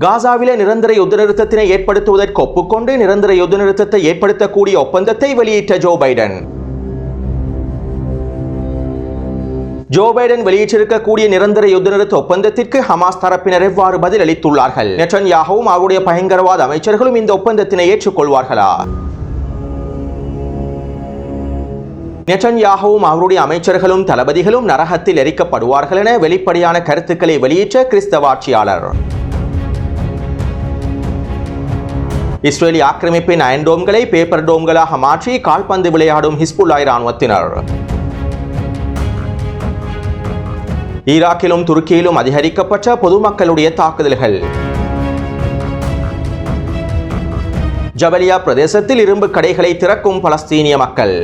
காசாவிலே நிரந்தர யுத்த நிறுத்தத்தினை ஏற்படுத்துவதற்கு ஒப்புக்கொண்டு நிரந்தர யுத்த நிறுத்தத்தை ஏற்படுத்தக்கூடிய ஒப்பந்தத்தை வெளியிட்ட ஜோ பைடன். ஜோ பைடன் வெளியிட்டிருக்கக்கூடிய நிரந்தர யுத்த நிறுத்த ஒப்பந்தத்திற்கு ஹமாஸ் தரப்பினர் எவ்வாறு பதிலளித்துள்ளார்கள்? நெட்டன்யாகவும் அவருடைய பயங்கரவாத அமைச்சர்களும் இந்த ஒப்பந்தத்தினை ஏற்றுக்கொள்வார்களா? நெட்டன்யாகவும் அவருடைய அமைச்சர்களும் தளபதிகளும் நரகத்தில் எரிக்கப்படுவார்கள் என வெளிப்படையான கருத்துக்களை வெளியிட்ட கிறிஸ்தவ ஆட்சியாளர். இஸ்ரேலி ஆக்கிரமிப்பின் அயன் டோம்களை பேப்பர் டோம்களாக மாற்றி கால்பந்து விளையாடும் ஹிஸ்புல்லாய் இராணுவத்தினர். ஈராக்கிலும் துருக்கியிலும் அதிகரிக்கப்பட்ட பொதுமக்களுடைய தாக்குதல்கள். ஜபலியா பிரதேசத்தில் இரும்பு கடைகளை திறக்கும் பலஸ்தீனிய மக்கள்.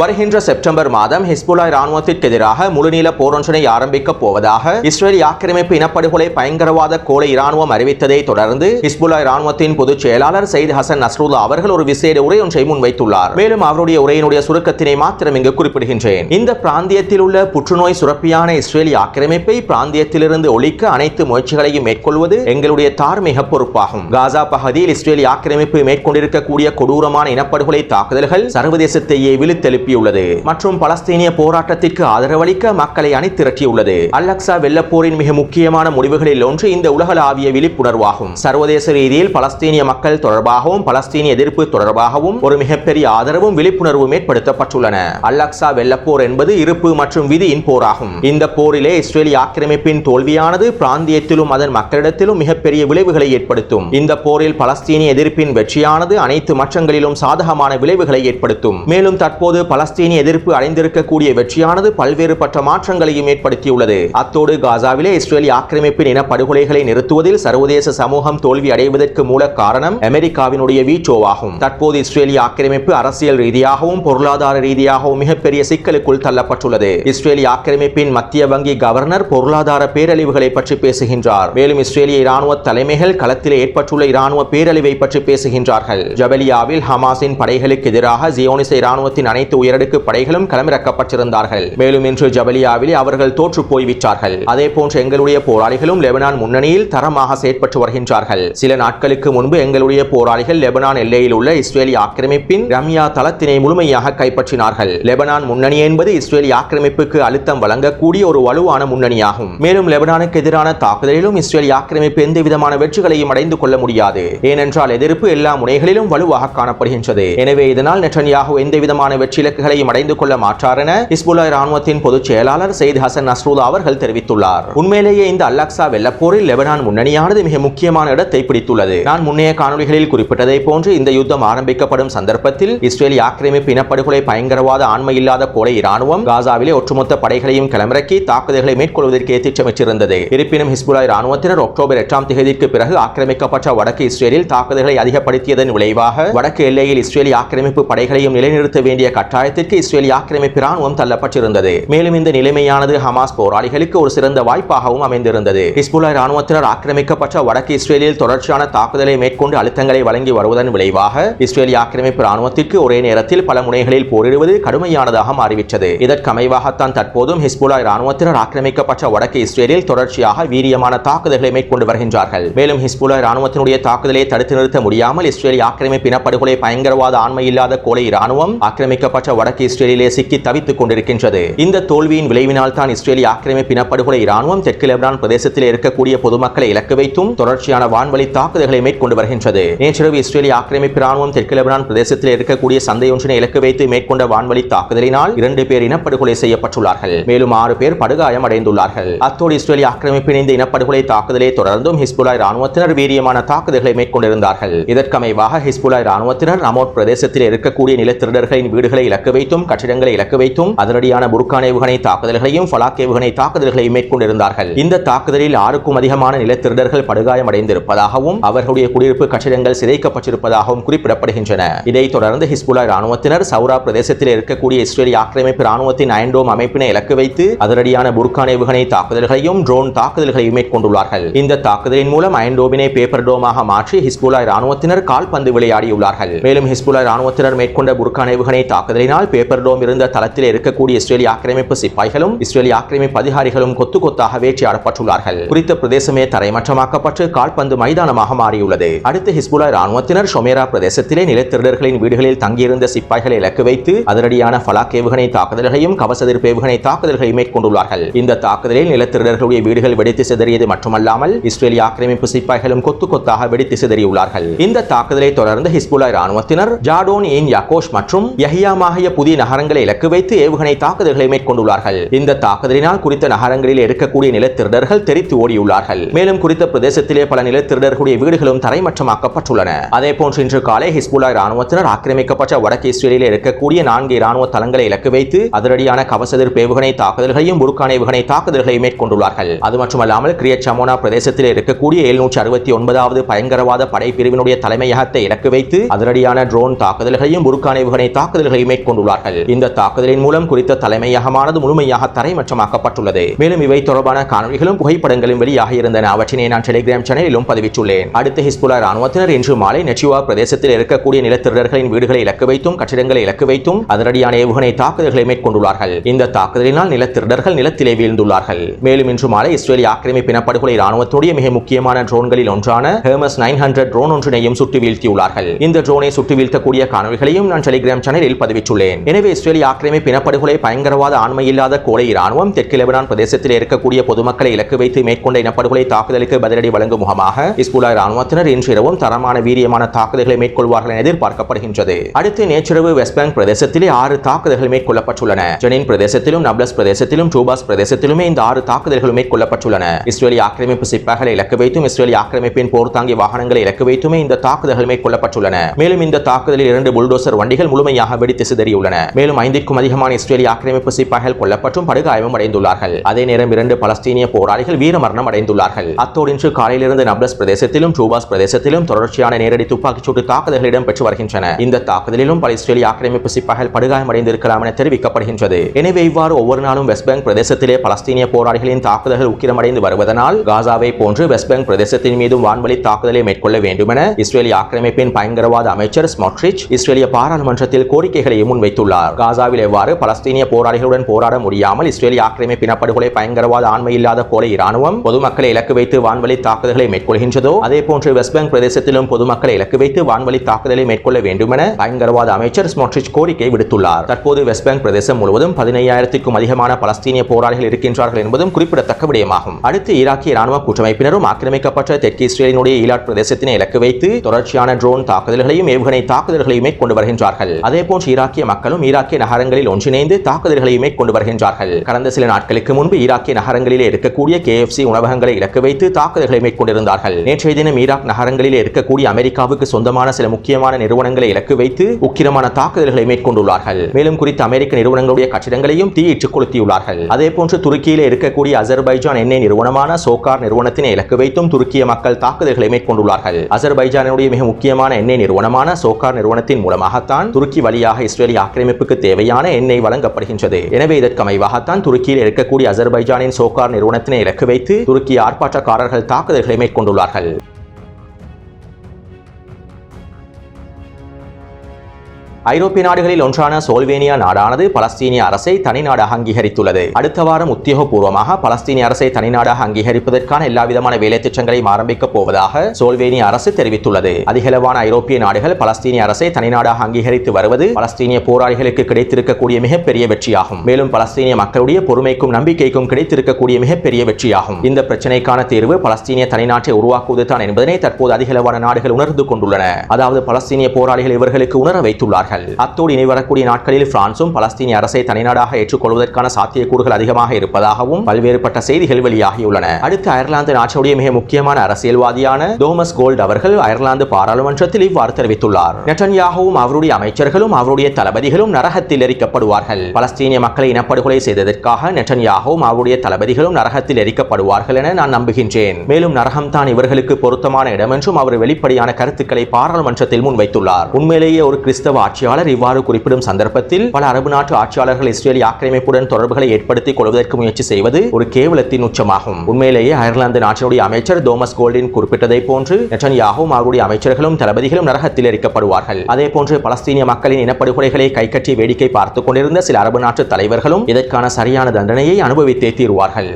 வருகின்ற செப்டம்பர் மாதம் ஹிஸ்புல்லா ராணுவத்திற்கு எதிராக முழுநீள போரொன்றினை ஆரம்பிக்கப் போவதாக இஸ்ரேலி ஆக்கிரமிப்பு இனப்படுகொலை பயங்கரவாத கோலை இராணுவம் அறிவித்ததை தொடர்ந்து ஹிஸ்புல்லா ராணுவத்தின் பொதுச் செயலாளர் சயித் ஹசன் நஸ்ருல்லா அவர்கள் ஒரு விசேட உரை ஒன்றை முன்வைத்துள்ளார். மேலும் அவருடைய உரையினுடைய சுருக்கத்தினை மாத்திரம் இங்கு குறிப்பிடுகின்றேன். இந்த பிராந்தியத்தில் உள்ள புற்றுநோய் சுரப்பியான இஸ்ரேலி ஆக்கிரமிப்பை பிராந்தியத்திலிருந்து ஒழிக்க அனைத்து முயற்சிகளையும் மேற்கொள்வது எங்களுடைய தார்மீக பொறுப்பாகும். காசா பகுதியில் இஸ்ரேலி ஆக்கிரமிப்பு மேற்கொண்டிருக்கக்கூடிய கொடூரமான இனப்படுகொலை தாக்குதல்கள் சர்வதேசத்தையே விழுத்தெழுப்பி எழுப்பியுள்ளது. மற்றும் பலஸ்தீனிய போராட்டத்திற்கு ஆதரவளிக்க மக்களை அணித்திரட்டியுள்ளது அல்லக்சா வெள்ளப்போரின் மிக முக்கியமான முடிவுகளில் ஒன்று இந்த உலகளாவிய விழிப்புணர்வாகும். சர்வதேச ரீதியில் பலஸ்தீனிய மக்கள் தொடர்பாகவும் பலஸ்தீனிய எதிர்ப்பு தொடர்பாகவும் ஒரு மிகப்பெரிய ஆதரவும் விழிப்புணர்வும் ஏற்படுத்தப்பட்டுள்ளன. அல்லக்சா வெள்ளப்போர் என்பது இருப்பு மற்றும் விதியின் போராகும். இந்த போரிலே இஸ்ரேலிய ஆக்கிரமிப்பின் தோல்வியானது பிராந்தியத்திலும் அதன் மக்களிடத்திலும் மிகப்பெரிய விளைவுகளை ஏற்படுத்தும். இந்த போரில் பலஸ்தீனிய எதிர்ப்பின் வெற்றியானது அனைத்து மற்றங்களிலும் சாதகமான விளைவுகளை ஏற்படுத்தும். மேலும் தற்போது பலஸ்தீனிய எதிர்ப்பு அடைந்திருக்கக்கூடிய வெற்றியானது பல்வேறுபட்ட மாற்றங்களையும் ஏற்படுத்தியுள்ளது. அத்தோடு காசாவிலே இஸ்ரேலிய ஆக்கிரமிப்பின் இனப்படுகொலைகளை நிறுத்துவதில் சர்வதேச சமூகம் தோல்வி அடைவதற்கு மூல காரணம் அமெரிக்காவினுடைய வீச்சோவாகும். தற்போது இஸ்ரேலிய ஆக்கிரமிப்பு அரசியல் ரீதியாகவும் பொருளாதார ரீதியாகவும் மிகப்பெரிய சிக்கலுக்குள் தள்ளப்பட்டுள்ளது. இஸ்ரேலிய ஆக்கிரமிப்பின் மத்திய வங்கி கவர்னர் பொருளாதார பேரழிவுகளை பற்றி பேசுகின்றார். மேலும் இஸ்ரேலிய இராணுவ தலைமைகள் களத்திலே ஏற்பட்டுள்ள இராணுவ பேரழிவை பற்றி பேசுகின்றார்கள். ஜபலியாவில் ஹமாஸின் படைகளுக்கு எதிராக ஜியோனிச இராணுவத்தின் அனைத்து உயரடுக்கு படைகளும் களமிறக்கப்பட்டிருந்தார்கள். மேலும் இன்று ஜபலியாவில் அவர்கள் தோற்று போய்விட்டார்கள். அதே போன்று எங்களுடைய போராளிகளும் லெபனான் முன்னணியில் தரமாக செயற்பட்டு வருகின்றார்கள். சில நாட்களுக்கு முன்பு எங்களுடைய போராளிகள் லெபனான் எல்லையில் உள்ள இஸ்ரேலிய ஆக்கிரமிப்பின் ரம்யா தளத்தினை முழுமையாக கைப்பற்றினார்கள். லெபனான் முன்னணி என்பது இஸ்ரேலிய ஆக்கிரமிப்புக்கு அழுத்தம் வழங்கக்கூடிய ஒரு வலுவான முன்னணியாகும். மேலும் லெபனானுக்கு எதிரான தாக்குதலிலும் இஸ்ரேலிய ஆக்கிரமிப்பு எந்த விதமான வெற்றிகளையும் அடைந்து கொள்ள முடியாது. ஏனென்றால் எதிர்ப்பு எல்லா முனைகளிலும் வலுவாக காணப்படுகின்றது. எனவே இதனால் நெட்டன்யாகு எந்த விதமான வெற்றியில இலக்குகளையும் அடைந்து கொள்ள மாற்றார் என ஹிஸ்புல்லா ராணுவத்தின் பொதுச் செயலாளர் சயித் ஹசன் நஸ்ரூல்லா அவர்கள் தெரிவித்துள்ளார். உண்மையிலேயே இந்த அல்லக்சா வெள்ளப்போரில் லெபனான் முன்னணியானது மிக முக்கியமான இடத்தை பிடித்துள்ளது. நான் முன்னைய காணொலிகளில் குறிப்பிட்டதை போன்று இந்த யுத்தம் ஆரம்பிக்கப்படும் சந்தர்ப்பத்தில் இஸ்ரேல் ஆக்கிரமிப்பு இனப்படுகொலை பயங்கரவாத ஆண்மை இல்லாத கோலை ராணுவம் காசாவிலே ஒட்டுமொத்த படைகளையும் களமிறக்கி தாக்குதல்களை மேற்கொள்வதற்கே திட்டமிட்டிருந்தது இருப்பினும் ஹிஸ்புல்லா ராணுவத்தினர் அக்டோபர் எட்டாம் தேதிக்கு பிறகு ஆக்கிரமிக்கப்பட்ட வடக்கு இஸ்ரேலில் தாக்குதல்களை அதிகப்படுத்தியதன் விளைவாக வடக்கு எல்லையில் இஸ்ரேலி ஆக்கிரமிப்பு படைகளையும் நிலைநிறுத்த வேண்டிய கட்டாயம் கட்டாயத்திற்கு இஸ்ரேலிய ஆக்கிரமிப்பு ராணுவம் தள்ளப்பட்டிருந்தது. மேலும் இந்த நிலைமையானது ஹமாஸ் போராளிகளுக்கு ஒரு சிறந்த வாய்ப்பாகவும் அமைந்திருந்தது. ஹிஸ்புல்லா ராணுவத்தினர் ஆக்கிரமிக்கப்பட்ட வடக்கு இஸ்ரேலில் தொடர்ச்சியான தாக்குதலை மேற்கொண்டு அழுத்தங்களை வழங்கி வருவதன் விளைவாக இஸ்ரேலிய ஆக்கிரமிப்பு ராணுவத்திற்கு ஒரே நேரத்தில் பல முனைகளில் போரிடுவது கடுமையானதாக மாறிவிட்டது. இதற்கமைவாகத்தான் தற்போதும் ஹிஸ்புல்லா ராணுவத்தினர் ஆக்கிரமிக்கப்பட்ட வடக்கு இஸ்ரேலில் தொடர்ச்சியாக வீரியமான தாக்குதல்களை மேற்கொண்டு வருகின்றார்கள். மேலும் ஹிஸ்புல்லா ராணுவத்தினுடைய தாக்குதலை தடுத்து நிறுத்த முடியாமல் இஸ்ரேலிய ஆக்கிரமிப்பு இனப்படுகொலை பயங்கரவாத ஆண்மை இல்லாத கோலை ராணுவம் ஆக்கிரமிக்கப்பட்ட வடக்கு இஸ்ரேலிலே சிக்கி தவித்துக் கொண்டிருக்கின்றது. இந்த தோல்வியின் விளைவினால் தான் இஸ்ரேலிய ஆக்கிரமிப்பு இனப்படுகொலை இராணுவம் தெற்கு லெபனான் பிரதேசத்தில் இருக்கக்கூடிய பொதுமக்களை இலக்கு வைத்தும் தொடர்ச்சியான வான்வழி தாக்குதல்களை மேற்கொண்டு வருகின்றது. நேற்றிரவு இஸ்ரேலிய ஆக்கிரமிப்பு இராணுவம் தெற்கு லெபனான் பிரதேசத்தில் இருக்கக்கூடிய சந்தை ஒன்றினை இலக்கு வைத்து மேற்கொண்ட வான்வழி தாக்குதலினால் இரண்டு பேர் இனப்படுகொலை செய்யப்பட்டுள்ளார்கள். மேலும் ஆறு பேர் படுகாயம் அடைந்துள்ளார்கள் அத்தோடு இஸ்ரேலிய ஆக்கிரமிப்பின் இந்த இனப்படுகொலை தாக்குதலை தொடர்ந்தும் ஹிஸ்புலா ராணுவத்தினர் வீரியமான தாக்குதல்களை மேற்கொண்டிருந்தார்கள். இதற்கமைவாக ஹிஸ்புலா ராணுவத்தினர் நமோட் பிரதேசத்தில் இருக்கக்கூடிய நிலத்திருடர்களின் வீடுகளை இலக்கு வைத்தும் கட்டிடங்களை இலக்கு வைத்தும் அதிரடியான புர்கான் ஏவுகணை தாக்குதல்களையும் பலாக் ஏவுகணை தாக்குதல்களையும் மேற்கொண்டிருந்தார்கள். இந்த தாக்குதலில் ஆறுக்கும் அதிகமான நிலத்திருடர்கள் படுகாயமடைந்திருப்பதாகவும் அவர்களுடைய குடியிருப்பு கட்டிடங்கள் சிதைக்கப்பட்டிருப்பதாகவும் குறிப்பிடப்படுகின்றன. இதைத் தொடர்ந்து ஹிஸ்புல்லா ராணுவத்தினர் சௌரா பிரதேசத்தில் இருக்கக்கூடிய இஸ்ரேலிய ஆக்கிரமிப்பு ராணுவத்தின் அயன்டோம் அமைப்பினை இலக்கு வைத்து அதிரடியான புர்கான் ஏவுகணை தாக்குதல்களையும் ட்ரோன் தாக்குதல்களையும் மேற்கொண்டுள்ளார்கள். இந்த தாக்குதலின் மூலம் அயன்டோமினை பேப்பர் டோமாக மாற்றி ஹிஸ்புல்லா ராணுவத்தினர் கால்பந்து விளையாடியுள்ளார்கள். மேலும் ஹிஸ்புல்லா ராணுவத்தினர் மேற்கொண்ட புர்கான் ஏவுகணை தாக்குதலினால் பேப்பர் டோம் இருந்த தளத்தில் இருக்கக்கூடிய இஸ்ரேலிய ஆக்கிரமிப்பு சிப்பாய்களும் இஸ்ரேலிய ஆக்கிரமிப்பு அதிகாரிகளும் கொத்து கொத்தாக வேட்டையாடப்பட்டுள்ளார்கள் குறித்த பிரதேசமே தரைமற்றமாக்கப்பட்டு கால்பந்து மைதானமாக மாறியுள்ளது. அடுத்து ஹிஸ்புல்லா ராணுவத்தினர் ஷொமேரா பிரதேசத்திலே நிலத்திருடர்களின் வீடுகளில் தங்கியிருந்த சிப்பாய்களை இலக்கு வைத்து அதிரடியான ஃபலாக் ஏவுகணை தாக்குதல்களையும் கவசதிர்ப்பு ஏவுகணை தாக்குதல்களையும் மேற்கொண்டுள்ளார்கள். இந்த தாக்குதலில் நிலத்திருடர்களுடைய வீடுகள் வெடித்து சிதறியது மட்டுமல்லாமல் இஸ்ரேலிய ஆக்கிரமிப்பு சிப்பாய்களும் கொத்து கொத்தாக வெடித்து சிதறியுள்ளார்கள். இந்த தாக்குதலை தொடர்ந்து ஹிஸ்புல்லா ராணுவத்தினர் ஜாடோன் இன் யாகோஷ் மற்றும் யஹியாமா ஆகிய புதிய நகரங்களை இலக்கு வைத்து ஏவுகணை தாக்குதல்களை மேற்கொண்டுள்ளார்கள். இந்த தாக்குதலினால் குறித்த நகரங்களில் இருக்கக்கூடிய நிலத்திருடர்கள் தெரித்து ஓடியுள்ளார்கள். மேலும் குறித்த பிரதேசத்திலே பல நிலத்திருடர்களுடைய வீடுகளும் தரைமற்றமாக்கப்பட்டுள்ளன. அதே போன்று இன்று காலை ஹிஸ்புல்லா ராணுவத்தினர் ஆக்கிரமிக்கப்பட்ட வடக்கு இஸ்ரேலில் இருக்கக்கூடிய நான்கு ராணுவ தளங்களை இலக்கு வைத்து அதிரடியான கவசதிர்ப்பு ஏவுகணை தாக்குதல்களையும் புருக்கான ஏவுகணை தாக்குதல்களையும் மேற்கொண்டுள்ளார்கள். அது மட்டுமல்லாமல் கிரியட் சமோனா பிரதேசத்தில் இருக்கக்கூடிய எழுநூற்றி அறுபத்தி ஒன்பதாவது பயங்கரவாத படை பிரிவினுடைய தலைமையகத்தை இலக்கு வைத்து அதிரடியான ட்ரோன் தாக்குதல்களையும் புருக்கான ஏவுகணை தாக்குதல்களையும் மேற்கொண்டுள்ளார்கள். இந்த தாக்குதலின் மூலம் குறித்த தலைமையகமானது முழுமையாக தரைமற்றமாக்கப்பட்டுள்ளது. மேலும் இவை தொடர்பான காணொலிகளும் புகைப்படங்களும் வெளியாக இருந்தன. அவற்றினை நான் டெலிகிராம் சேனலிலும் பதிவிட்டுள்ளேன். அடுத்து ஹிஸ்புல்லா ராணுவத்தினர் இன்று மாலை நெச்சிவா பிரதேசத்தில் இருக்கக்கூடிய நிலத்திருடர்களின் வீடுகளை இலக்கு வைத்தும் கட்டிடங்களை இலக்கு வைத்தும் அதிரடியான ஏவுகணை தாக்குதல்களை மேற்கொண்டுள்ளார்கள். இந்த தாக்குதலினால் நிலத்திருடர்கள் நிலத்திலே வீழ்ந்துள்ளார்கள். மேலும் இன்று மாலை இஸ்ரேலிய ஆக்கிரமிப்பு இனப்படுகொலை ராணுவத்துடைய மிக முக்கியமான ட்ரோன்களில் ஒன்றான ஹெர்மஸ் நைன் ஹண்ட்ரட் ட்ரோன் ஒன்றினையும் சுட்டு வீழ்த்தியுள்ளார்கள். இந்த ட்ரோனை சுட்டு வீழ்த்தக்கூடிய காணொலிகளையும் நான் டெலிகிராம் சேனலில் பதிவிட்டுள்ளேன். எனவே இஸ்ரேலிய ஆக்கிரமிப்பு இனப்படுகொலை பயங்கரவாத ஆண்மையில்லாத கோலை இராணுவம் தெற்கு லெபனான் பிரதேசத்தில் இருக்கக்கூடிய பொதுமக்களை இலக்கு வைத்து மேற்கொண்ட இனப்படுகொலை தாக்குதலுக்கு பதிலடி வழங்கும் முகமாக இஸ்புலா இராணுவத்தினர் இன்று இரவும் தரமான வீரியமான தாக்குதல்களை மேற்கொள்வார்கள் என எதிர்பார்க்கப்படுகின்றது. அடுத்து நேற்றிரவு வெஸ்ட் பேங்க் பிரதேசத்திலே ஆறு தாக்குதல்கள் மேற்கொள்ளப்பட்டுள்ளன. ஜெனின் பிரதேசத்திலும் நப்லஸ் பிரதேசத்திலும் டூபாஸ் பிரதேசத்திலுமே இந்த ஆறு தாக்குதல்கள் மேற்கொள்ளப்பட்டுள்ளன. இஸ்ரேலிய ஆக்கிரமிப்பு சிப்பாய்களை இலக்கு வைத்தும் இஸ்ரேலிய ஆக்கிரமிப்பின் போர் தாங்கி வாகனங்களை இலக்கு வைத்துமே இந்த தாக்குதல்கள் மேற்கொள்ளப்பட்டுள்ளன. மேலும் இந்த தாக்குதலில் இரண்டு புல்டோசர் வண்டிகள் முழுமையாக வெடித்து சிதறியுள்ளன மேலும் ஐந்திற்கும் அதிகமான இஸ்ரேலிய ஆக்கிரமிப்பு சிப்பாய்கள் கொல்லப்பட்டும் படுகாயமும் அடைந்துள்ளார்கள். அதே நேரம் இரண்டு பலஸ்தீனிய போராளிகள் வீரமரணம் அடைந்துள்ளார்கள். அத்தோடு இன்று காலையிலிருந்து நப்லஸ் பிரதேசத்திலும் டூபாஸ் பிரதேசத்திலும் தொடர்ச்சியான நேரடி துப்பாக்கிச்சூட்டு தாக்குதல்கள் இடம்பெற்று வருகின்றன. இந்த தாக்குதலிலும் பல இஸ்ரேலிய ஆக்கிரமிப்பு சிப்பாய்கள் படுகாயம் அடைந்திருக்கலாம் என தெரிவிக்கப்படுகின்றது. எனவே இவ்வாறு ஒவ்வொரு நாளும் வெஸ்ட் பேங்க் பிரதேசத்திலே பலஸ்தீனிய போராளிகளின் தாக்குதல்கள் உக்கிரமடைந்து வருவதனால் காசாவை போன்று வெஸ்ட் பேங்க் பிரதேசத்தின் மீதும் வான்வழி தாக்குதலை மேற்கொள்ள வேண்டும் என இஸ்ரேலிய ஆக்கிரமிப்பின் பயங்கரவாத அமைச்சர் ஸ்மோட்ரிச் இஸ்ரேலிய பாராளுமன்றத்தில் கோரிக்கைகளை முன்வைத்துள்ளார். காசாவில் எவ்வாறு பலஸ்தீனிய போராளிகளுடன் போராட முடியாமல் இஸ்ரேலிய ஆக்கிரமிப்பு இனப்படுகொலை பயங்கரவாத ஆண்மையில்லாத கோலை இராணுவம் பொதுமக்களை இலக்கு வைத்து வான்வழி தாக்குதல்களை மேற்கொள்கின்றதோ அதே போன்று வெஸ்ட் பேங்க் பிரதேசத்திலும் பொதுமக்களை இலக்கு வைத்து வான்வழி தாக்குதலை மேற்கொள்ள வேண்டும் என பயங்கரவாத அமைச்சர் ஸ்மோட்ரிச் கோரிக்கை விடுத்துள்ளார். தற்போது வெஸ்ட் பேங்க் பிரதேசம் முழுவதும் பதினையாயிரத்திற்கும் அதிகமான பலஸ்தீனிய போராளிகள் இருக்கின்றார்கள் என்பதும் குறிப்பிடத்தக்க விடயமாகும். அடுத்து ஈராக்கிய ராணுவ கூட்டமைப்பினரும் ஆக்கிரமிக்கப்பட்ட தெற்கு இஸ்ரேலினுடைய ஈலாட் பிரதேசத்தினை இலக்கு வைத்து தொடர்ச்சியான ட்ரோன் தாக்குதல்களையும் ஏவுகணை தாக்குதல்களையும் மேற்கொண்டு வருகின்றார்கள். அதேபோன்று ஈராக்கிய ஈராக்கிய மக்களும் ஈராக்கிய நகரங்களில் ஒன்றிணைந்து தாக்குதல்களை மேற்கொண்டு வருகின்றார்கள் கடந்த சில நாட்களுக்கு முன்பு ஈராக்கிய நகரங்களிலே இருக்கக்கூடிய கேஎஃப்சி உணவகங்களை இலக்கு வைத்து தாக்குதல்களை மேற்கொண்டிருந்தார்கள். நேற்றைய தினம் ஈராக் நகரங்களிலே இருக்கக்கூடிய அமெரிக்காவுக்கு சொந்தமான சில முக்கியமான நிறுவனங்களை இலக்கு வைத்து உக்கிரமான தாக்குதல்களை மேற்கொண்டுள்ளார்கள். மேலும் குறித்த அமெரிக்க நிறுவனங்களுடைய கட்டிடங்களையும் தீயிட்டு கொளுத்தியுள்ளார்கள். அதே போன்று துருக்கியில் இருக்கக்கூடிய அசர்பைஜான் எண்ணெய் நிறுவனமான சோகார் நிறுவனத்தினை இலக்கு வைத்தும் துருக்கிய மக்கள் தாக்குதல்களை மேற்கொண்டுள்ளார்கள். அசர்பைஜானுடைய மிக முக்கியமான எண்ணெய் நிறுவனமான சோகார் நிறுவனத்தின் மூலமாகத்தான் துருக்கி வழியாக இஸ்ரேலிய ஆக்கிரமிப்புக்கு தேவையான எண்ணெய் வழங்கப்படுகின்றது. எனவே இதற்கமைவாகத்தான் துருக்கியில் இருக்கக்கூடிய அசர்பைஜானின் சோகார் நிறுவனத்தினை இலக்கு வைத்து துருக்கி ஆர்ப்பாட்டக்காரர்கள் தாக்குதல்களை மேற்கொண்டுள்ளார்கள். ஐரோப்பிய நாடுகளில் ஒன்றான சோல்வேனியா நாடானது பலஸ்தீனிய அரசை தனிநாடாக அங்கீகரித்துள்ளது. அடுத்த வாரம் உத்தியோகபூர்வமாக பலஸ்தீனிய அரசை தனிநாடாக அங்கீகரிப்பதற்கான எல்லா விதமான வேலை திட்டங்களையும் ஆரம்பிக்கப் போவதாக சோல்வேனிய அரசு தெரிவித்துள்ளது. அதிகளவான ஐரோப்பிய நாடுகள் பலஸ்தீனிய அரசை தனிநாடாக அங்கீகரித்து வருவது பலஸ்தீனிய போராளிகளுக்கு கிடைத்திருக்கக்கூடிய மிகப்பெரிய வெற்றியாகும். மேலும் பலஸ்தீனிய மக்களுடைய பொறுமைக்கும் நம்பிக்கைக்கும் கிடைத்திருக்கக்கூடிய மிகப்பெரிய வெற்றியாகும். இந்த பிரச்சனைக்கான தீர்வு பலஸ்தீனிய தனிநாட்டை உருவாக்குவதுதான் என்பதனை தற்போது அதிகளவான நாடுகள் உணர்ந்து கொண்டுள்ளன. அதாவது பலஸ்தீனிய போராளிகள் இவர்களுக்கு உணர வைத்துள்ளார்கள். வருகிறார்கள் அத்தோடு இனி வரக்கூடிய நாட்களில் பிரான்சும் பலஸ்தீனிய அரசை தனிநாடாக ஏற்றுக்கொள்வதற்கான சாத்தியக்கூறுகள் அதிகமாக இருப்பதாகவும் பல்வேறுபட்ட செய்திகள் வெளியாகியுள்ளன. அடுத்து அயர்லாந்து நாட்டுடைய மிக முக்கியமான அரசியல்வாதியான தோமஸ் கோல்ட் அவர்கள் அயர்லாந்து பாராளுமன்றத்தில் இவ்வாறு தெரிவித்துள்ளார். நெட்டன்யாகவும் அவருடைய அமைச்சர்களும் அவருடைய தளபதிகளும் நரகத்தில் எரிக்கப்படுவார்கள். பலஸ்தீனிய மக்களை இனப்படுகொலை செய்ததற்காக நெட்டன்யாகவும் அவருடைய தளபதிகளும் நரகத்தில் எரிக்கப்படுவார்கள் என நான் நம்புகின்றேன். மேலும் நரகம் தான் இவர்களுக்கு பொருத்தமான இடம் என்றும் அவர் வெளிப்படையான கருத்துக்களை பாராளுமன்றத்தில் முன்வைத்துள்ளார். உண்மையிலேயே ஒரு கிறிஸ்தவ ஆட்சி ஆட்சியாளர் இவ்வாறு குறிப்பிடும் சந்தர்ப்பத்தில் பல அரபு நாட்டு ஆட்சியாளர்கள் இஸ்ரேலிய ஆக்கிரமிப்புடன் தொடர்புகளை ஏற்படுத்திக் கொள்வதற்கு முயற்சி செய்வது ஒரு கேவலத்தின் உச்சமாகும். உண்மையிலேயே அயர்லாந்து நாட்டினுடைய அமைச்சர் தோமஸ் கோல்டின் குறிப்பிட்டதை போன்று நெட்டன்யாகவும் அவருடைய அமைச்சர்களும் தளபதிகளும் நரகத்தில் எரிக்கப்படுவார்கள். அதே போன்று பலஸ்தீனிய மக்களின் இனப்படுகொலைகளை கைக்கட்டி வேடிக்கை பார்த்துக் கொண்டிருந்த சில அரபு நாட்டு தலைவர்களும் இதற்கான சரியான தண்டனையை அனுபவித்தே தீர்வார்கள்.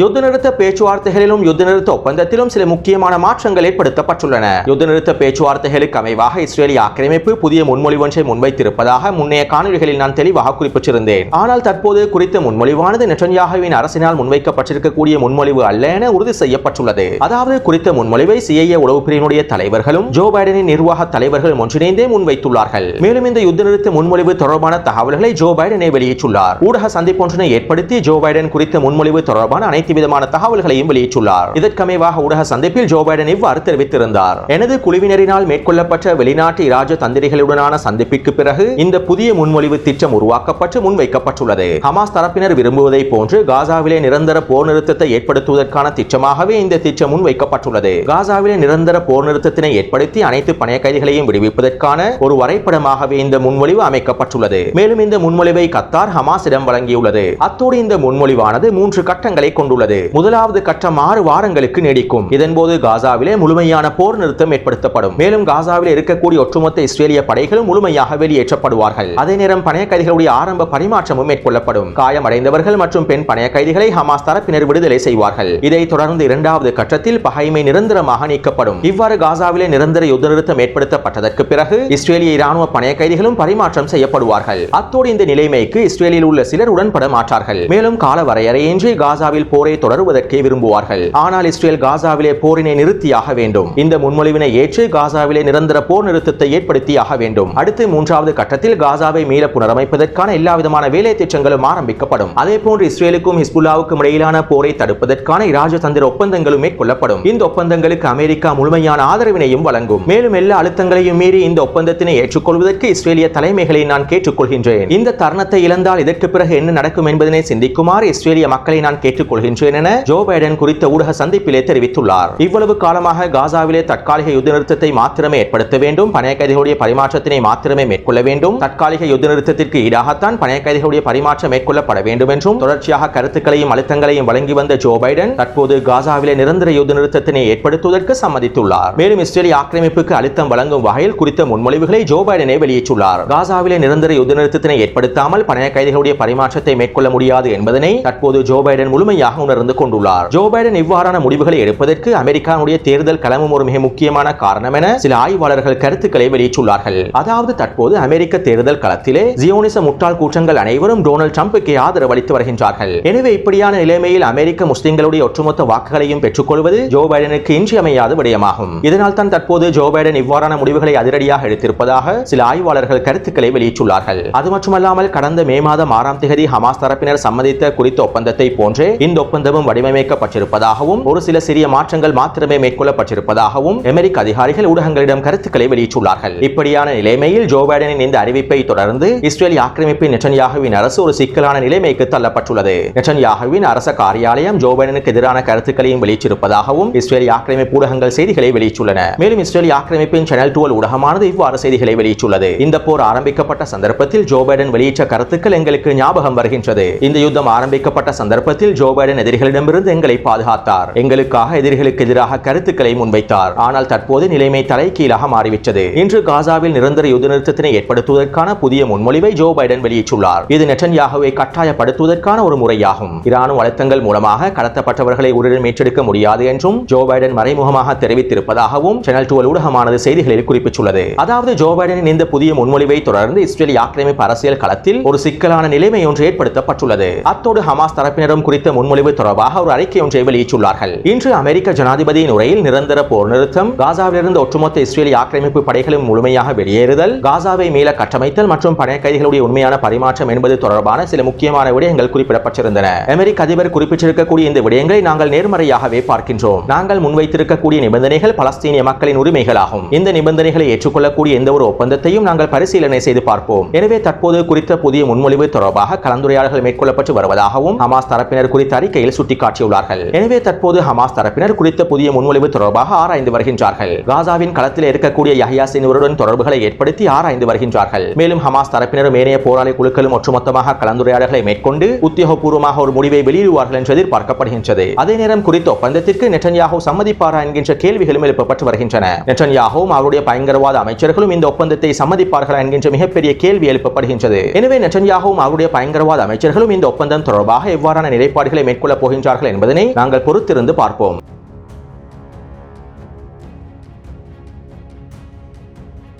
யுத்த நிறுத்த பேச்சுவார்த்தைகளிலும் யுத்த நிறுத்த ஒப்பந்தத்திலும் சில முக்கியமான மாற்றங்கள் ஏற்படுத்தப்பட்டுள்ளன. யுத்த நிறுத்த பேச்சுவார்த்தைகளுக்கு அமைவாக இஸ்ரேலிய ஆக்கிரமிப்பு புதிய முன்மொழிவு ஒன்றை முன்வைத்திருப்பதாக முன்னைய காணொலிகளில் நான் தெளிவாக குறிப்பிட்டிருந்தேன். ஆனால் தற்போது குறித்த முன்மொழிவானது நெட்டன்யாகுவின் அரசினால் முன்வைக்கப்பட்டிருக்கக்கூடிய முன்மொழிவு அல்ல என உறுதி செய்யப்பட்டுள்ளது. அதாவது குறித்த முன்மொழிவை சிஐஏ உளவு பிரிவினுடைய தலைவர்களும் ஜோ பைடனின் நிர்வாக தலைவர்களும் ஒன்றிணைந்தே முன்வைத்துள்ளார்கள். மேலும் இந்த யுத்த நிறுத்த முன்மொழிவு தொடர்பான தகவல்களை ஜோ பைடனே வெளியிட்டுள்ளார். ஊடக சந்திப்பொன்றினை ஏற்படுத்தி ஜோ பைடன் குறித்த முன்மொழிவு தொடர்பான அனைத்து விதமான தகவல்களையும் வெளியிட்டுள்ளார். இதற்கமைவாக ஊடக சந்திப்பில் ஜோ பைடன் இவ்வாறு தெரிவித்திருந்தார். எனது குழுவினரினால் மேற்கொள்ளப்பட்ட வெளிநாட்டு இராஜ தந்திரிகளுடனான சந்திப்பிற்கு பிறகு இந்த புதிய முன்மொழிவு திட்டம் உருவாக்கப்பட்டு முன்வைக்கப்பட்டுள்ளது. ஹமாஸ் தரப்பினர் விரும்புவதை போன்று காசாவிலே நிரந்தர போர் நிறுத்தத்தை ஏற்படுத்துவதற்கான திட்டமாகவே இந்த திட்டம் முன்வைக்கப்பட்டுள்ளது. காசாவிலே நிரந்தர போர் நிறுத்தத்தினை ஏற்படுத்தி அனைத்து பணைய கைதிகளையும் விடுவிப்பதற்கான ஒரு வரைபடமாகவே இந்த முன்மொழிவு அமைக்கப்பட்டுள்ளது. மேலும் இந்த முன்மொழிவை கத்தார் ஹமாஸிடம் வழங்கியுள்ளது. அத்தோடு இந்த முன்மொழிவானது மூன்று கட்டங்களை கொண்டுள்ளது. முதலாவது கட்டம் ஆறு வாரங்களுக்கு நீடிக்கும். இதன்போது காசாவிலே முழுமையான போர் நிறுத்தம் ஏற்படுத்தப்படும். மேலும் காசாவில் இருக்கக்கூடிய ஒட்டுமொத்த இஸ்ரேலிய படைகளும் முழுமையாக வெளியேற்றப்படுவார்கள். அதே நேரம் பணைய கைதிகளுடைய ஆரம்ப பரிமாற்றமும் மேற்கொள்ளப்படும். காயமடைந்தவர்கள் மற்றும் பெண் பணைய கைதிகளை ஹமாஸ் தரப்பினர் விடுதலை செய்வார்கள். இதைத் தொடர்ந்து இரண்டாவது கட்டத்தில் பகைமை நிரந்தரமாக நீக்கப்படும். இவ்வாறு காசாவிலே நிரந்தர யுத்த நிறுத்தம் ஏற்படுத்தப்பட்டதற்கு பிறகு இஸ்ரேலிய இராணுவ பணைய கைதிகளும் பரிமாற்றம் செய்யப்படுவார்கள். அத்தோடு இந்த நிலைமைக்கு இஸ்ரேலில் உள்ள சிலர் உடன்பட மாட்டார்கள். மேலும் கால வரையறையின்றி காசாவில் போர் தொடருவதற்கே விரும்புவார்கள். ஆனால் இஸ்ரேல் காசாவிலே போரினை நிறுத்தியாக வேண்டும். இந்த முன்மொழிவினை ஏற்று காசாவிலே நிரந்தர போர் நிறுத்தத்தை ஏற்படுத்தியாக வேண்டும். அடுத்து மூன்றாவது கட்டத்தில் காசாவை மீள புனரமைப்பதற்கான எல்லா விதமான வேலை திட்டங்களும் ஆரம்பிக்கப்படும். அதே போன்று இஸ்ரேலுக்கும் ஹிஸ்புல்லாவுக்கும் இடையிலான போரை தடுப்பதற்கான இராஜதந்திர ஒப்பந்தங்களும் மேற்கொள்ளப்படும். இந்த ஒப்பந்தங்களுக்கு அமெரிக்கா முழுமையான ஆதரவினையும் வழங்கும். மேலும் எல்லா அழுத்தங்களையும் மீறி இந்த ஒப்பந்தத்தினை ஏற்றுக்கொள்வதற்கு இஸ்ரேலிய தலைமைகளை நான் கேட்டுக்கொள்கின்றேன். இந்த தருணத்தை இழந்தால் இதற்கு பிறகு என்ன நடக்கும் என்பதனை சிந்திக்குமாறு இஸ்ரேலிய மக்களை நான் கேட்டுக்கொள்கின்றேன். என ஜோ பைடன் குறித்த ஊடக சந்திப்பிலே தெரிவித்துள்ளார். இவ்வளவு காலமாக காசாவிலே தற்காலிக யுத்த நிறுத்தத்தை மாத்திரமே ஏற்படுத்த வேண்டும் பணைய கைதிகளுடைய பரிமாற்றத்தினை மாத்திரமே மேற்கொள்ள வேண்டும். தற்காலிக யுத்த நிறுத்தத்திற்கு ஈடாகத்தான் பணைய கைதிகளுடைய பரிமாற்றம் மேற்கொள்ளப்பட வேண்டும் என்றும் தொடர்ச்சியாக கருத்துக்களையும் அழுத்தங்களையும் வழங்கி வந்த ஜோ பைடன் தற்போது காசாவிலே நிரந்தர யுத்த நிறுத்தத்தினை ஏற்படுத்துவதற்கு சம்மதித்துள்ளார். மேலும் இஸ்ரேலிய ஆக்கிரமிப்புக்கு அழுத்தம் வழங்கும் வகையில் குறித்த முன்மொழிவுகளை ஜோ பைடனே வெளியிட்டுள்ளார். காசாவிலே நிரந்தர யுத்த நிறுத்தத்தினை ஏற்படுத்தாமல் பணைய கைதிகளுடைய பரிமாற்றத்தை மேற்கொள்ள முடியாது என்பதனை தற்போது ஜோ பைடன் முழுமையாக உணர்ந்து கொண்டுள்ளார். ஜோ பைடன் இவ்வாறான முடிவுகளை எடுப்பதற்கு அமெரிக்காவுடைய தேர்தல் களமும் ஒரு மிக முக்கியமான காரணம் என சில ஆய்வாளர்கள் கருத்துக்களை வெளியிட்டுள்ளார்கள். அதாவது தற்போது அமெரிக்க தேர்தல் களத்திலே ஜியோனிச முட்டாள் கூட்டங்கள் அனைவரும் டொனால்டு டிரம்புக்கு ஆதரவு அளித்து வருகின்றார்கள். எனவே இப்படியான நிலைமையில் அமெரிக்க முஸ்லிம்களுடைய ஒட்டுமொத்த வாக்குகளையும் பெற்றுக்கொள்வது ஜோ பைடனுக்கு இன்றியமையாத விடயமாகும். இதனால் தான் தற்போது ஜோ பைடன் இவ்வாறான முடிவுகளை அதிரடியாக எடுத்திருப்பதாக சில ஆய்வாளர்கள் கருத்துக்களை வெளியிட்டுள்ளார்கள். அது மட்டுமல்லாமல் கடந்த மே மாதம் ஆறாம் தேதி ஹமாஸ் தரப்பினர் சம்மதித்த குறித்த ஒப்பந்தத்தை போன்றே இந்த ஒப்பந்தமும் வடிவமைக்கப்பட்டிருப்பதாகவும் ஒரு சில சிறிய மாற்றங்கள் மாத்திரமே மேற்கொள்ளப்பட்டிருப்பதாகவும் அமெரிக்க அதிகாரிகள் ஊடகங்களிடம் கருத்துக்களை வெளியிட்டுள்ளார்கள். இப்படியான நிலைமையில் ஜோ பைடனின் இந்த அறிவிப்பை தொடர்ந்து இஸ்ரேல் ஆக்கிரமிப்பின் நெட்டன்யாகுவின் அரசு ஒரு சிக்கலான நிலைமைக்கு தள்ளப்பட்டுள்ளது. நெட்டன்யாகுவின் அரச காரியாலயம் ஜோ பைடனுக்கு எதிரான கருத்துக்களையும் வெளியிட்டிருப்பதாகவும் இஸ்ரேல் ஆக்கிரமிப்பு ஊடகங்கள் செய்திகளை வெளியிட்டுள்ளன. மேலும் இஸ்ரேல் ஆக்கிரமிப்பின் சேனல் டுவல் ஊடகமானது இவ்வாறு செய்திகளை வெளியிட்டுள்ளது. இந்த போர் ஆரம்பிக்கப்பட்ட சந்தர்ப்பத்தில் ஜோ பைடன் வெளியிட்ட கருத்துக்கள் எங்களுக்கு ஞாபகம் வருகின்றது. இந்த யுத்தம் ஆரம்பிக்கப்பட்ட சந்தர்ப்பத்தில் ஜோ பைடன் எதிரிகளிடமிருந்து எங்களை பாதுகாத்தார். எங்களுக்காக எதிரிகளுக்கு எதிராக கருத்துக்களை முன்வைத்தார். ஆனால் தற்போது நிலைமை தலைகீழாக மாறிவிட்டது. இன்று காசாவில் நிரந்தர யுத்த நிறுத்தத்தினை ஏற்படுத்துவதற்கான புதிய முன்மொழிவை ஜோ பைடன் வெளியிட்டுள்ளார். இது நெட்டன்யாகுவை கட்டாயப்படுத்துவதற்கான ஒரு முறையாகும். இராணுவ அழுத்தங்கள் மூலமாக கடத்தப்பட்டவர்களை உடலில் மீட்டெடுக்க முடியாது என்றும் ஜோ பைடன் மறைமுகமாக தெரிவித்திருப்பதாகவும் சேனல் டுவல் ஊடகமானது செய்திகளில் குறிப்பிட்டுள்ளது. அதாவது ஜோ பைடனின் இந்த புதிய முன்மொழிவை தொடர்ந்து இஸ்ரேல் ஆக்கிரமிப்பு அரசியல் களத்தில் ஒரு சிக்கலான நிலைமை ஒன்று ஏற்படுத்தப்பட்டுள்ளது. அத்தோடு ஹமாஸ் தரப்பினரும் குறித்த முன்மொழிவு முன்மொழிவு தொடர்பாக ஒரு அறிக்கை ஒன்றை வெளியிட்டுள்ளார்கள். இன்று அமெரிக்க ஜனாதிபதியின் உரையில் நிரந்தர போர் நிறுத்தம் காசாவிலிருந்து ஒட்டுமொத்த இஸ்ரேலிய ஆக்கிரமிப்பு படைகளும் முழுமையாக வெளியேறுதல் காசாவை மீள கட்டமைத்தல் மற்றும் பணைய கைதிகளுடைய உண்மையான பரிமாற்றம் என்பது தொடர்பான சில முக்கியமான விடயங்கள் குறிப்பிடப்பட்டிருந்தன. அமெரிக்க அதிபர் குறிப்பிட்டிருக்கக்கூடிய இந்த விடயங்களை நாங்கள் நேர்மறையாகவே பார்க்கின்றோம். நாங்கள் முன்வைத்திருக்கக்கூடிய நிபந்தனைகள் பலஸ்தீனிய மக்களின் உரிமைகளாகும். இந்த நிபந்தனைகளை ஏற்றுக்கொள்ளக்கூடிய எந்த ஒரு ஒப்பந்தத்தையும் நாங்கள் பரிசீலனை செய்து பார்ப்போம். எனவே தற்போது குறித்த புதிய முன்மொழிவு தொடர்பாக கலந்துரையாடல்கள் மேற்கொள்ளப்பட்டு வருவதாகவும் ஹமாஸ் தரப்பினர் குறித்த அறிக்கையில் சுட்டிக்காட்டியுள்ளார்கள். எனவே தற்போது ஹமாஸ் தரப்பினர் குறித்த புதிய முன்மொழிவு தொடர்பாக ஆராய்ந்து வருகின்றார்கள். காசாவின் களத்தில் இருக்கக்கூடிய யஹியா சின்வருடன் தொடர்புகளை ஏற்படுத்தி ஆராய்ந்து வருகின்றார்கள். மேலும் ஹமாஸ் தரப்பினரும் ஏனைய போராளி குழுக்களும் ஒட்டுமொத்தமாக கலந்துரையாடல்களை மேற்கொண்டு உத்தியோகபூர்வமாக ஒரு முடிவை வெளியிடுவார்கள் என்று எதிர்பார்க்கப்படுகின்றது. அதே நேரம் குறித்த ஒப்பந்தத்திற்கு நெட்டன்யாகோ சம்மதிப்பாரா என்கின்ற கேள்விகளும் எழுப்பப்பட்டு வருகின்றன. நெட்டன்யாகவும் அவருடைய பயங்கரவாத அமைச்சர்களும் இந்த ஒப்பந்தத்தை சம்மதிப்பார்களா என்கின்ற மிகப்பெரிய கேள்வி எழுப்பப்படுகின்றது. எனவே நெட்டன்யாகவும் அவருடைய பயங்கரவாத அமைச்சர்களும் இந்த ஒப்பந்தம் தொடர்பாக எவ்வாறான நிலைப்பாடுகளை மேற்கொள்ளப் போகின்றார்கள் என்பதனை நாங்கள் பொறுத்திருந்து பார்ப்போம்.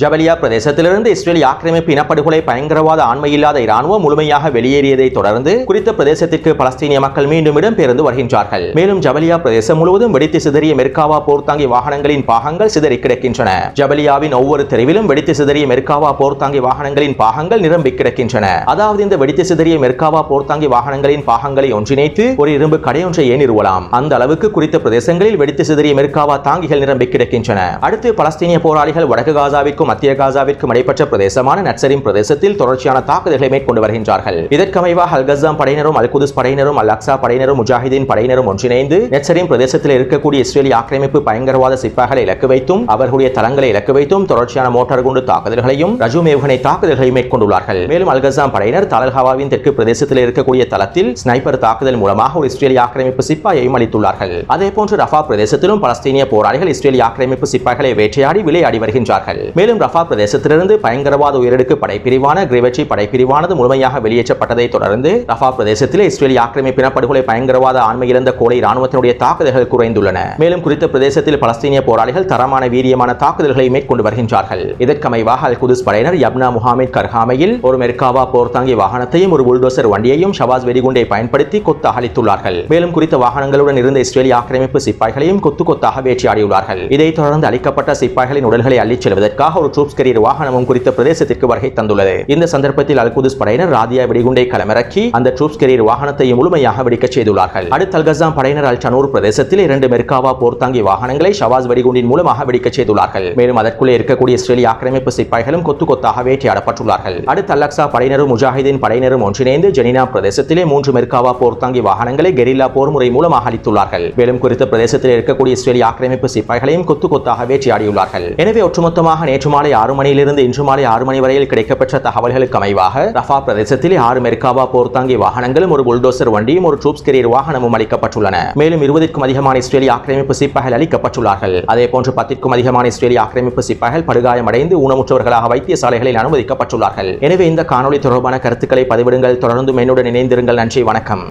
ஜபலியா பிரதேசத்திலிருந்து இஸ்ரேல் ஆக்கிரமிப்பு இனப்படுகொலை பயங்கரவாத ஆண்மையில்லாத இராணுவம் முழுமையாக வெளியேறியதை தொடர்ந்து குறித்த பிரதேசத்திற்கு பலஸ்தீனிய மக்கள் மீண்டும் இடம்பெயர்ந்து வருகின்றார்கள். மேலும் ஜபலியா பிரதேசம் முழுவதும் வெடித்து சிதறிய மெர்காவா போர்த்தாங்கி வாகனங்களின் பாகங்கள் சிதறி கிடக்கின்றன. ஜபலியாவின் ஒவ்வொரு தெருவிலும் வெடித்து சிதறிய மெர்காவா போர்த்தாங்கி வாகனங்களின் பாகங்கள் நிரம்பி கிடக்கின்றன. அதாவது இந்த வெடித்து சிதறிய மெர்காவா போர்த்தாங்கி வாகனங்களின் பாகங்களை ஒன்றிணைத்து ஒரு இரும்பு கடையொன்றை ஏன் நிறுவலாம்? அந்த அளவுக்கு குறித்த பிரதேசங்களில் வெடித்து சிதறிய மெர்காவா தாங்கிகள் நிரம்பி கிடக்கின்றன. அடுத்து பலஸ்தீனிய போராளிகள் வடக்கு காசாவிற்கும் மத்திய காசாவிற்கும் இடைப்பட்ட பிரதேசமான நட்சரின் பிரதேசத்தில் தொடர்ச்சியான தாக்குதல்களை மேற்கொண்டு வருகின்றார்கள். இதற்கமைவாக அல்கசாம் படையினரும் அல் குதுஸ் படையினரும் அல் அக்சா படையினரும் முஜாஹிதீன் படையினரும் ஒன்றிணைந்து நெட்சரின் பிரதேசத்தில் இருக்கக்கூடிய இஸ்ரேலிய ஆக்கிரமிப்பு பயங்கரவாத சிப்பாய்களை இலக்கு வைத்தும் அவர்களுடைய தளங்களை இலக்கு வைத்தும் தொடர்ச்சியான மோட்டார் குண்டு தாக்குதல்களையும் ரஜு ஏவுகணை தாக்குதல்களையும் மேற்கொண்டுள்ளார்கள். மேலும் அல்கசாம் படையினர் தலல்ஹாவாவின் தெற்கு பிரதேசத்தில் இருக்கக்கூடிய தளத்தில் ஸ்னைப்பர் தாக்குதல் மூலமாக ஒரு இஸ்ரேலிய ஆக்கிரமிப்பு சிப்பாயையும் அளித்துள்ளார்கள். அதேபோன்று ரஃபா பிரதேசத்திலும் பலஸ்தீனிய போராளிகள் இஸ்ரேலிய ஆக்கிரமிப்பு சிப்பாய்களை வேட்டையாடி விளையாடி வருகின்றார்கள். மேலும் மேலும் ரஃபா பிரதேசத்திலிருந்து பயங்கரவாத உயரடுக்கு படைப்பிரிவான கிரிவச்சி படைப்பிரிவானது முழுமையாக வெளியேற்றப்பட்டதை தொடர்ந்து ரஃபா பிரதேசத்தில் இஸ்ரேலிய ஆக்கிரமிப்பின படுகொலை பயங்கரவாத ஆண்மை இழந்த கோடை ராணுவத்தினுடைய தாக்குதல்கள் குறைந்துள்ளன. மேலும் குறித்த பிரதேசத்தில் பலஸ்தீனிய போராளிகள் தரமான வீரியமான தாக்குதல்களை மேற்கொண்டு வருகின்றார்கள். இதற்கமைவாக அல் குதுஸ் படையினர் யப்னா முஹாமித் கர்ஹாமையில் ஒரு மெர்காவா போர் தாங்கி வாகனத்தையும் ஒரு புல்டோசர் வண்டியையும் ஷவாஸ் வெடிகுண்டை பயன்படுத்தி கொத்து அகழித்துள்ளார்கள் மேலும் குறித்த வாகனங்களுடன் இருந்த இஸ்ரேலிய ஆக்கிரமிப்பு சிப்பாய்களையும் கொத்து கொத்தாக வேட்டையாடியுள்ளார்கள். இதைத் தொடர்ந்து அளிக்கப்பட்ட சிப்பாய்களின் உடல்களை அள்ளிச் செல்வதற்காக ஒரு ட்ரூப்ஸ் கரியர் வாகனமும் குறித்த பிரதேசத்திற்கு வருகை தந்துள்ளது. இந்த சந்தர்ப்பத்தில் அல்குதிஸ் படையினர் ராதியா வெடிகுண்டை களமிறக்கி அந்த ட்ரூப்ஸ் கரியர் வாகனத்தை முழுமையாக வெடிக்கச் செய்துள்ளார்கள். அடுத்த அல்கசாம் படையினர் அல் சனூர் பிரதேசத்தில் இரண்டு மெர்காவா போர்த்தாங்கி வாகனங்களை ஷவாஸ் வெடிகுண்டின் மூலமாக வெடிக்கச் செய்துள்ளார்கள். மேலும் அதற்குள்ளே இருக்கக்கூடிய இஸ்ரேலிய ஆக்கிரமிப்பு சிப்பாய்களும் கொத்து கொத்தாக வேட்டையாடப்பட்டுள்ளார்கள். அடுத்த அலக்சா படையினரும் முஜாஹிதீன் படையினரும் ஒன்றிணைந்து ஜெனினா பிரதேசத்திலே மூன்று மெர்காவா போர்த்தாங்கி வாகனங்களை கெரில்லா போர் முறை மூலமாக அளித்துள்ளார்கள் மேலும் குறித்த பிரதேசத்தில் இருக்கக்கூடிய இஸ்ரேலிய ஆக்கிரமிப்பு சிப்பாய்களையும் கொத்து கொத்தாக வேட்டையாடியுள்ளார்கள். எனவே ஒட்டுமொத்தமாக நேற்று மாலை ஆறு மணியிலிருந்து இன்று மாலை ஆறு மணி வரையில் கிடைக்கப்பெற்ற தகவல்களுக்கு அமைவாக. ரஃபா பிரதேசத்திலே ஆறு மெர்காவா போர்த்தாங்கி வாகனங்களும் ஒரு புல்டோசர் வண்டியும் ஒரு ட்ரூப்ஸ் கெரியர் வாகனமும் அளிக்கப்பட்டுள்ளன. மேலும் இருபதுக்கும் அதிகமான இஸ்ரேலிய ஆக்கிரமிப்பு சிப்பாய்கள் அளிக்கப்பட்டுள்ளார்கள். அதே போன்று பத்திற்கும் அதிகமான இஸ்ரேலிய ஆக்கிரமிப்பு சிப்பாய்கள் படுகாயமடைந்து ஊனமுற்றவர்களாக வைத்தியசாலைகளில் அனுமதிக்கப்பட்டுள்ளார்கள். எனவே இந்த காணொளி தொடர்பான கருத்துக்களை பதிவிடுங்கள். தொடர்ந்து என்னுடன் இணைந்திருங்கள். நன்றி. வணக்கம்.